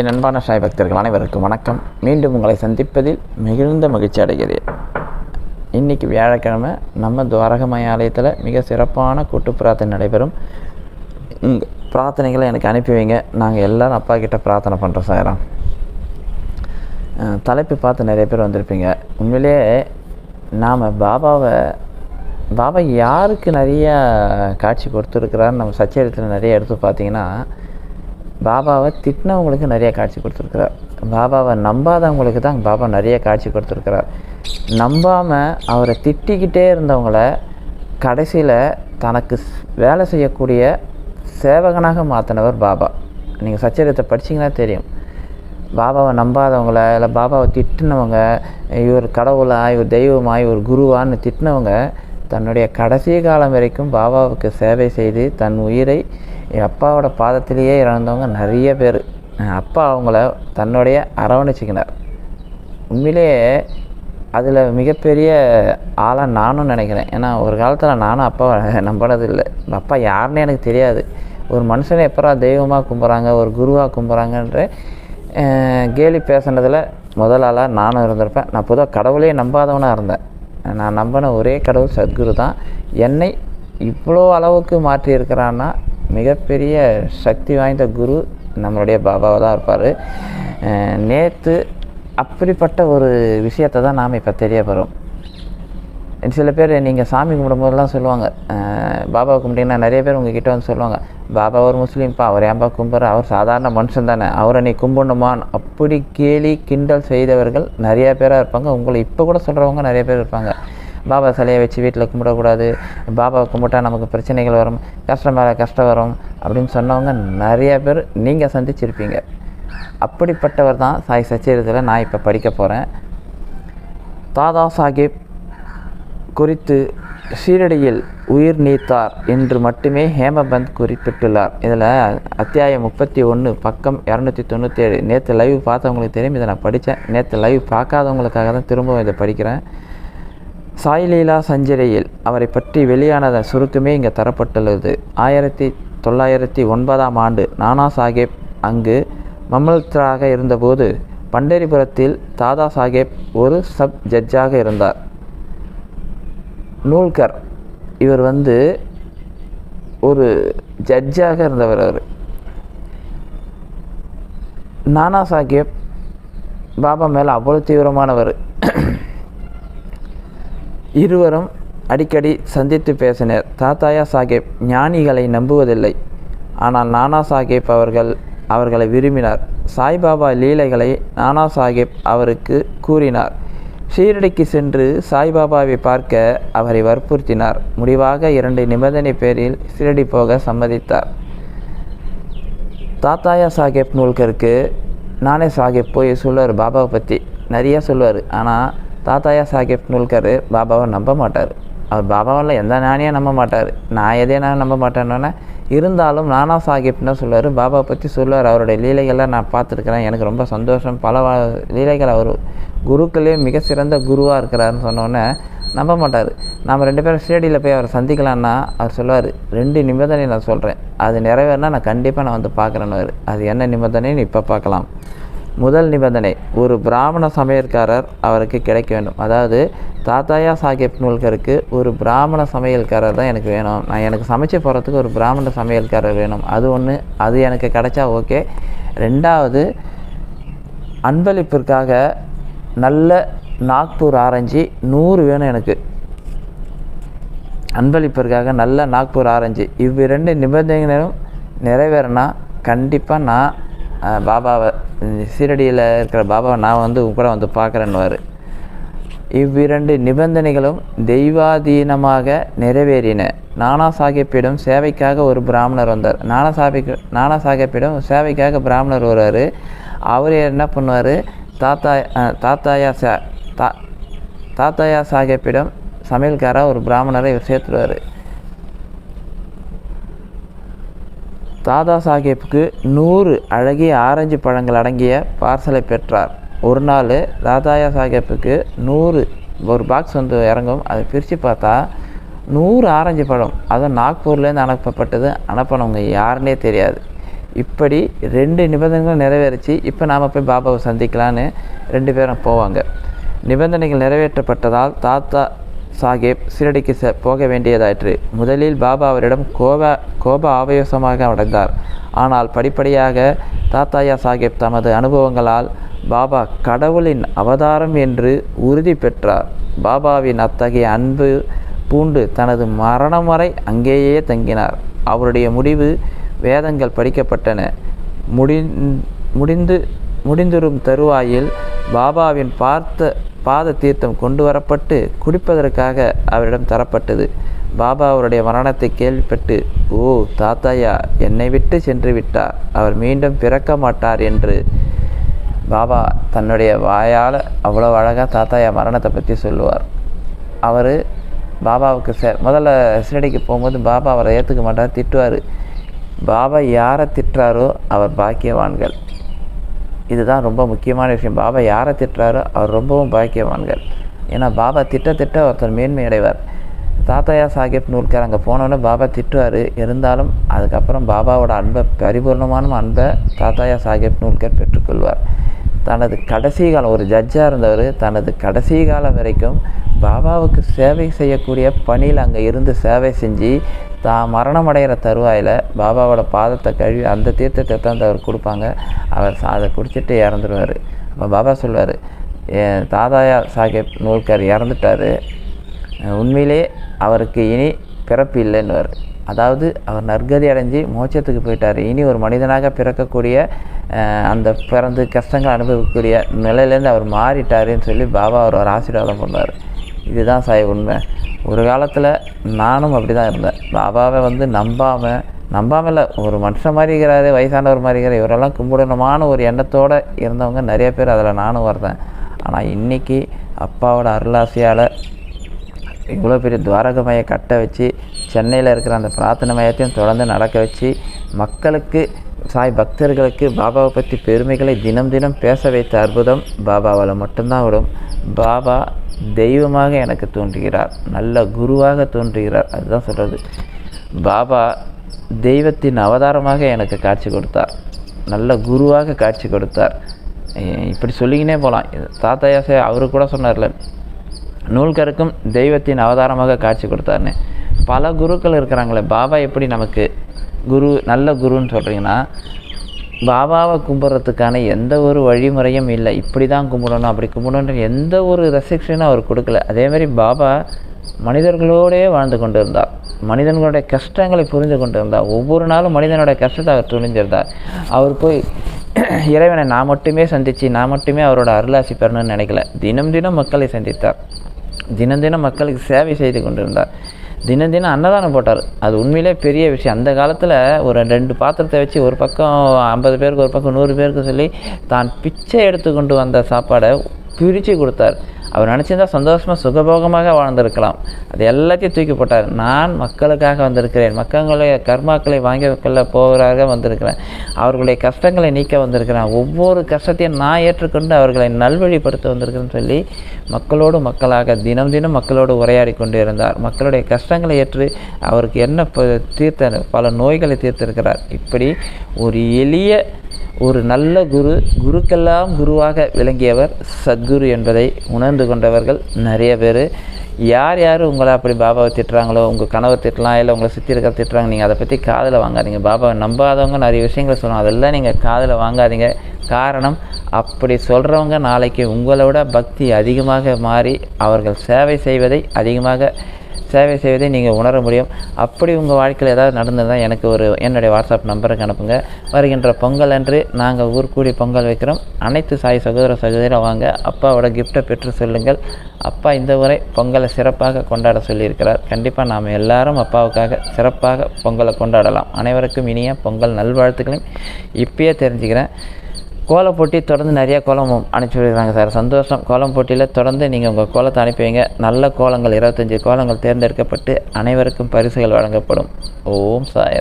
என் அன்பான சாய் பக்தர்கள் அனைவருக்கும் வணக்கம். மீண்டும் உங்களை சந்திப்பதில் மிகுந்த மகிழ்ச்சி அடைகிறேன். இன்றைக்கி வியாழக்கிழமை நம்ம துவாரகமய ஆலயத்தில் மிக சிறப்பான கூட்டு பிரார்த்தனை நடைபெறும். பிரார்த்தனைகளை எனக்கு அனுப்பி வைங்க. நாங்கள் எல்லோரும் அப்பா கிட்டே பிரார்த்தனை பண்ணுறோம் சாயரா தலைப்பு பார்த்து நிறைய பேர் வந்திருப்பீங்க. உண்மையிலேயே நாம் பாபாவை பாபா யாருக்கு நிறையா காட்சி கொடுத்துருக்குறாரு நம்ம சச்சரித்தில் நிறைய எடுத்து பார்த்தீங்கன்னா பாபாவை திட்டினவங்களுக்கு நிறைய காட்சி கொடுத்துருக்குறார். பாபாவை நம்பாதவங்களுக்கு தான் பாபா நிறைய காட்சி கொடுத்துருக்குறார். நம்பாமல் அவரை திட்டிக்கிட்டே இருந்தவங்கள கடைசியில் தனக்கு வேலை செய்யக்கூடிய சேவகனாக மாற்றினவர் பாபா. நீங்கள் சச்சரியத்தை படிச்சீங்கன்னா தெரியும். பாபாவை நம்பாதவங்கள இல்லை பாபாவை திட்டினவங்க இவர் கடவுளா இவர் தெய்வமா இவர் குருவான்னு திட்டினவங்க தன்னுடைய கடைசி காலம் வரைக்கும் பாபாவுக்கு சேவை செய்து தன் உயிரை என் அப்பாவோட பாதத்திலேயே இறந்தவங்க நிறைய பேர். அப்பா அவங்கள தன்னுடைய அரவணைச்சிக்கினார். உண்மையிலேயே அதில் மிகப்பெரிய ஆளாக நானும் நினைக்கிறேன். ஏன்னா ஒரு காலத்தில் நானும் அப்பாவை நம்பினது இல்லை அப்பா யாருன்னு எனக்கு தெரியாது. ஒரு மனுஷனை எப்பரா தெய்வமாக கும்பிட்றாங்க ஒரு குருவாக கும்பிட்றாங்கன்ற கேலி பேசுனதில் முதல் ஆளாக நானும் இருந்திருப்பேன். நான் பொதுவாக கடவுளே நம்பாதவனாக இருந்தேன். நான் நம்பின ஒரே கடவுள் சத்குரு தான். என்னை இவ்வளோ அளவுக்கு மாற்றி இருக்கிறான்னா மிகப்பெரிய சக்தி வாய்ந்த குரு நம்மளுடைய பாபாவாக தான் இருப்பார். நேற்று அப்படிப்பட்ட ஒரு விஷயத்தை தான் நாம் இப்போ தெரிய வரும் சில பேர் நீங்கள் சாமி கும்பிடும்போதெல்லாம் சொல்லுவாங்க. பாபா பாபாவை நிறைய பேர் உங்ககிட்ட வந்து சொல்லுவாங்க. பாபா ஒரு முஸ்லீம்ப்பா அவர் ஏன்பா கும்பிட்ற அவர் சாதாரண மனுஷன் தானே. அவரை நீ கும்பிடணுமான் அப்படி கேலி கிண்டல் செய்தவர்கள் நிறைய பேராக இருப்பாங்க. உங்களை இப்போ கூட சொல்கிறவங்க நிறைய பேர் இருப்பாங்க. பாபா சிலையை வச்சு வீட்டில் கும்பிடக்கூடாது. பாபாவை கும்பிட்டா நமக்கு பிரச்சனைகள் வரும். கஷ்டம் மேலே கஷ்டம் வரும் அப்படின்னு சொன்னவங்க நிறைய பேர் நீங்கள் சந்திச்சிருப்பீங்க. அப்படிப்பட்டவர் தான் சாய் சச்சரித்தில் நான் இப்போ படிக்க போகிறேன் தாதா சாஹிப் குறித்து ஷீரடியில் உயிர் நீத்தார் என்று மட்டுமே ஹேமபந்த் குறிப்பிட்டுள்ளார். இதில் அத்தியாயம் முப்பத்தி ஒன்று பக்கம் இரநூத்தி தொண்ணூற்றேழு நேற்று லைவ் பார்த்தவங்களுக்கு தெரியும். இதை நான் படித்தேன் நேற்று லைவ் பார்க்காதவங்களுக்காக தான் திரும்பவும் இதை படிக்கிறேன். சாய்லீலா சஞ்சரியில் அவரை பற்றி வெளியானத சுருக்கமே இங்கே தரப்பட்டுள்ளது. ஆயிரத்தி தொள்ளாயிரத்தி ஒன்பதாம் ஆண்டு நானா சாஹேப் அங்கு மம்மல்தராக இருந்தபோது பண்டரிபுரத்தில் தாதா சாஹேப் ஒரு சப் ஜட்ஜாக இருந்தார். நூல்கர் இவர் வந்து ஒரு ஜட்ஜாக இருந்தவர் அவர். நானா சாஹேப் பாபா மேலே அவ்வளோ தீவிரமானவர். இருவரும் அடிக்கடி சந்தித்து பேசினர். தாத்தாயா சாஹேப் ஞானிகளை நம்புவதில்லை. ஆனால் நானா சாஹேப் அவர்கள் அவர்களை விரும்பினார். சாய்பாபா லீலைகளை நானா சாஹேப் அவருக்கு கூறினார். ஷீரடிக்கு சென்று சாய்பாபாவை பார்க்க அவரை வற்புறுத்தினார். முடிவாக இரண்டு நிபந்தனை பேரில் ஷீரடி போக சம்மதித்தார். தாத்தாயா சாஹேப் நூல்கருக்கு நானே சாஹேப் போய் சொல்லுவார் பாபாவை பற்றி நிறைய சொல்லுவார். ஆனால் தாத்தாயா சாஹிப் நூல்கர் பாபாவை நம்ப மாட்டார். அவர் பாபாவில் எந்த ஞானியும் நம்ப மாட்டார். நான் எதே நான் நம்ப மாட்டேன்னொன்னே இருந்தாலும் நானா சாஹிப்னு சொல்லுவார். பாபாவை பற்றி சொல்லுவார். அவருடைய லீலைகள்லாம் நான் பார்த்துருக்குறேன். எனக்கு ரொம்ப சந்தோஷம். பல லீலைகள் அவர் குருக்களே மிக சிறந்த குருவாக இருக்கிறாருன்னு சொன்னோன்னே நம்ப மாட்டார். நம்ம ரெண்டு பேரும் ஸ்டேடியில் போய் அவரை சந்திக்கலான்னா அவர் சொல்லுவார் ரெண்டு நிபந்தனை நான் சொல்கிறேன் அது நிறைவேறினா நான் கண்டிப்பாக நான் வந்து பார்க்குறேன்னு. அது என்ன நிபந்தனைன்னு இப்போ பார்க்கலாம். முதல் நிபந்தனை ஒரு பிராமண சமையல்காரர் அவருக்கு கிடைக்க வேண்டும். அதாவது தாத்தாயா சாஹேப் நூல்கருக்கு ஒரு பிராமண சமையல்காரர் தான் எனக்கு வேணும். நான் எனக்கு சமைச்சு போகிறதுக்கு ஒரு பிராமண சமையல்காரர் வேணும். அது ஒன்று அது எனக்கு கிடைச்சா ஓகே. ரெண்டாவது அன்பளிப்பிற்காக நல்ல நாக்பூர் ஆரஞ்சு நூறு வேணும் எனக்கு. அன்பளிப்பிற்காக நல்ல நாக்பூர் ஆரஞ்சு. இவ்விரண்டு நிபந்தனைகளும் நிறைவேறினா கண்டிப்பாக நான் பாபாவை சீரடியில் இருக்கிற பாபாவை நான் வந்து உங்க கூட வந்து பார்க்குறேன்னுவார். இவ்விரண்டு நிபந்தனைகளும் தெய்வாதீனமாக நிறைவேறின. நானா சாஹிப்பிடம் சேவைக்காக ஒரு பிராமணர் வந்தார். நானா சாஹிப் நானா சாஹிப்பிடம் சேவைக்காக பிராமணர் வருவார் அவர் என்ன பண்ணுவார்? தாத்தா தாத்தாயா சா தா தாத்தாயா சாஹிப்பிடம் சமையல்காராக ஒரு பிராமணரை இவர் சேர்த்துருவார். தாதா சாஹேப்புக்கு நூறு அழகிய ஆரஞ்சு பழங்கள் அடங்கிய பார்சலை பெற்றார். ஒரு நாள் தாதாயா சாஹேப்புக்கு நூறு ஒரு பாக்ஸ் வந்து இறங்கும். அதை பிரித்து பார்த்தா நூறு ஆரஞ்சு பழம். அதுவும் நாக்பூர்லேருந்து அனுப்பப்பட்டது. அனுப்பினவங்க யாருன்னே தெரியாது. இப்படி ரெண்டு நிபந்தனைகள் நிறைவேறிச்சு. இப்போ நாம் போய் பாபாவை சந்திக்கலான்னு ரெண்டு பேரும் போவாங்க. நிபந்தனைகள் நிறைவேற்றப்பட்டதால் தாத்தா சாஹேப் சிரடிக்கு போக வேண்டியதாயிற்று. முதலில் பாபா அவரிடம் கோப கோப ஆவேசமாக அடைந்தார். ஆனால் படிப்படியாக தாத்தாயா சாஹேப் தமது அனுபவங்களால் பாபா கடவுளின் அவதாரம் என்று உறுதி பெற்றார். பாபாவின் அத்தகைய அன்பு பூண்டு தனது மரணம் வரை அங்கேயே தங்கினார். அவருடைய முடிவு வேதங்கள் படிக்கப்பட்டன. முடிந் முடிந்து முடிந்துரும் தருவாயில் பாபாவின் பார்த்த பாத தீர்த்தம் கொண்டு வரப்பட்டு குடிப்பதற்காக அவரிடம் தரப்பட்டது. பாபா அவருடைய மரணத்தை கேள்விப்பட்டு ஓ தாத்தாயா என்னை விட்டு சென்று விட்டார். அவர் மீண்டும் பிறக்க மாட்டார் என்று பாபா தன்னுடைய வாயால் அவ்வளோ அழகாக தாத்தாயா மரணத்தை பற்றி சொல்லுவார். அவர் பாபாவுக்கு சே முதல்ல சிறடிக்கு போகும்போது பாபா அவரை ஏற்றுக்க மாட்டார் திட்டுவார். பாபா யாரை திட்டுறாரோ அவர் பாக்கியவான்கள். இதுதான் ரொம்ப முக்கியமான விஷயம். பாபா யாரை திட்டுறாரோ அவர் ரொம்பவும் பாக்கியவான்கள். ஏன்னா பாபா திட்ட திட்ட ஒருத்தர் மேன்மை அடைவார் தாத்தாயா சாஹிப் நூல்கார் அங்கே போனோன்னே பாபா திட்டுவார். இருந்தாலும் அதுக்கப்புறம் பாபாவோட அன்பை பரிபூர்ணமான அன்பை தாத்தாயா சாஹிப் நூல்கர் பெற்றுக்கொள்வார். தனது கடைசி காலம் ஒரு ஜட்ஜாக இருந்தவர் தனது கடைசி காலம் வரைக்கும் பாபாவுக்கு சேவை செய்யக்கூடிய பணியில் அங்கே இருந்து சேவை செஞ்சு தான் மரணம் அடைகிற தருவாயில் பாபாவோட பாதத்தை கழுவி அந்த தீர்த்தத்தை தான் அவர் கொடுப்பாங்க. அவர் அதை குடிச்சிட்டு இறந்துடுவார் அப்போ பாபா சொல்வார் தாதாயா சாஹேப் நூல்கர் இறந்துட்டார். உண்மையிலே அவருக்கு இனி பிறப்பு இல்லைன்னுவார். அதாவது அவர் நற்கதி அடைஞ்சு மோட்சத்துக்கு போயிட்டார். இனி ஒரு மனிதனாக பிறக்கக்கூடிய அந்த பிறந்து கஷ்டங்கள் அனுபவிக்கக்கூடிய நிலையிலேருந்து அவர் மாறிட்டாருன்னு சொல்லி பாபா அவர் ஒரு ஆசீர்வாதம் பண்ணுவார். இதுதான் சாய் உண்மை. ஒரு காலத்தில் நானும் அப்படி தான் இருந்தேன். பாபாவை வந்து நம்பாமல் நம்பாமல் ஒரு மனுஷன் மாதிரி இருக்கிறாரு வயசானவர் மாதிரி இருக்கிற இவரெல்லாம் கும்பிடணுமான ஒரு எண்ணத்தோடு இருந்தவங்க நிறைய பேர் அதில் நானும் வரதேன் ஆனால் இன்றைக்கி அப்பாவோட அருளாசியால் இவ்வளோ பெரிய துவாரகமையை கட்ட வச்சு சென்னையில் இருக்கிற அந்த பிரார்த்தனை மையத்தையும் தொடர்ந்து நடக்க வச்சு மக்களுக்கு சாய் பக்தர்களுக்கு பாபாவை பற்றி பெருமைகளை தினம் தினம் பேச வைத்த அற்புதம் பாபாவால் மட்டும்தான் விடும். பாபா தெய்வமாக எனக்கு தோன்றுகிறார் நல்ல குருவாக தோன்றுகிறார் அதுதான் சொல்கிறது பாபா தெய்வத்தின் அவதாரமாக எனக்கு காட்சி கொடுத்தார் நல்ல குருவாக காட்சி கொடுத்தார். இப்படி சொல்லிக்கினே போகலாம் தாத்தாயாசே அவரு கூட சொன்னார்ல நூல்கருக்கும் தெய்வத்தின் அவதாரமாக காட்சி கொடுத்தாருன்னு பல குருக்கள் இருக்கிறாங்களே பாபா எப்படி நமக்கு குரு நல்ல குருன்னு சொல்கிறீங்கன்னா பாபாவை கும்பிட்றதுக்கான எந்த ஒரு வழிமுறையும் இல்லை. இப்படி தான் கும்பிடணும் அப்படி கும்பிடணும் எந்த ஒரு ரெஸ்ட்ரிக்ஷனும் அவர் கொடுக்கல. அதேமாதிரி பாபா மனிதர்களோடே வாழ்ந்து கொண்டு இருந்தார் மனிதன்களுடைய கஷ்டங்களை புரிந்து கொண்டு இருந்தார் ஒவ்வொரு நாளும் மனிதனுடைய கஷ்டத்தை அவர் துணிஞ்சிருந்தார் அவர் போய் இறைவனை நான் மட்டுமே சந்தித்து நான் மட்டுமே அவரோட அருளாசி பெறணும்னு நினைக்கல. தினம் தினம் மக்களை சந்தித்தார். தினம் தினம் மக்களுக்கு சேவை செய்து கொண்டிருந்தார். தினம் தினம் அன்னதானம் போட்டார். அது உண்மையிலே பெரிய விஷயம். அந்த காலத்தில் ஒரு ரெண்டு பாத்திரத்தை வச்சு ஒரு பக்கம் ஐம்பது பேருக்கு ஒரு பக்கம் நூறு பேருக்கு சொல்லி தான் பிச்சை எடுத்து கொண்டு வந்த சாப்பாடை பிரித்து கொடுத்தார். அவர் நினச்சிருந்தா சந்தோஷமாக சுகபோகமாக வாழ்ந்திருக்கலாம். அது எல்லாத்தையும் தூக்கி போட்டார். நான் மக்களுக்காக வந்திருக்கிறேன். மக்களுடைய கர்மாக்களை வாங்கி கொள்ள போகிறாக வந்திருக்கிறேன். அவர்களுடைய கஷ்டங்களை நீக்க வந்திருக்கிறேன். ஒவ்வொரு கஷ்டத்தையும் நான் ஏற்றுக்கொண்டு அவர்களை நல்வழிப்படுத்த வந்திருக்கிறேன்னு சொல்லி மக்களோடு மக்களாக தினம் தினம் மக்களோடு உரையாடி கொண்டு இருந்தார் மக்களுடைய கஷ்டங்களை ஏற்று அவருக்கு என்ன தீர்த்த பல நோய்களை தீர்த்திருக்கிறார். இப்படி ஒரு எளிய ஒரு நல்ல குரு குருக்கெல்லாம் குருவாக விளங்கியவர் சத்குரு என்பதை உணர்ந்து கொண்டவர்கள் நிறைய பேர். யார் யார் உங்களை அப்படி பாபாவை திட்டுறாங்களோ உங்கள் கணவர் திட்டலாம் இல்லை உங்களை சுற்றி இருக்கிற திட்டுறாங்க நீங்கள் அதை பற்றி காதில் வாங்காதீங்க. பாபாவை நம்பாதவங்க நிறைய விஷயங்களை சொல்லுவாங்க அதெல்லாம் நீங்கள் காதில் வாங்காதீங்க. காரணம் அப்படி சொல்கிறவங்க நாளைக்கு உங்களை விட பக்தி அதிகமாக மாறி அவர்கள் சேவை செய்வதை அதிகமாக சேவை செய்வதை நீங்கள் உணர முடியும். அப்படி உங்கள் வாழ்க்கையில் ஏதாவது நடந்ததுதான் எனக்கு ஒரு என்னுடைய வாட்ஸ்அப் நம்பருக்கு அனுப்புங்க. வருகின்ற பொங்கல் அன்று நாங்கள் ஊர் கூடி பொங்கல் வைக்கிறோம். அனைத்து சாய் சகோதர சகோதரம் வாங்க அப்பாவோட கிஃப்ட்டை பெற்று சொல்லுங்கள். அப்பா இந்த முறை பொங்கலை சிறப்பாக கொண்டாட சொல்லியிருக்கிறார். கண்டிப்பாக நாம் எல்லாரும் அப்பாவுக்காக சிறப்பாக பொங்கலை கொண்டாடலாம். அனைவருக்கும் இனிய பொங்கல் நல்வாழ்த்துக்களையும். இப்பயே தெரிஞ்சுக்கிறேன். கோலம் போட்டி தொடர்ந்து நிறைய கோலம் அனுப்பி விடுறாங்க சார். சந்தோஷம். கோலம் போட்டியில் தொடர்ந்து நீங்கள் உங்கள் கோலத்தை அனுப்புவீங்க. நல்ல கோலங்கள் இருபத்தஞ்சி கோலங்கள் தேர்ந்தெடுக்கப்பட்டு அனைவருக்கும் பரிசுகள் வழங்கப்படும். ஓம் சாய்ராம்.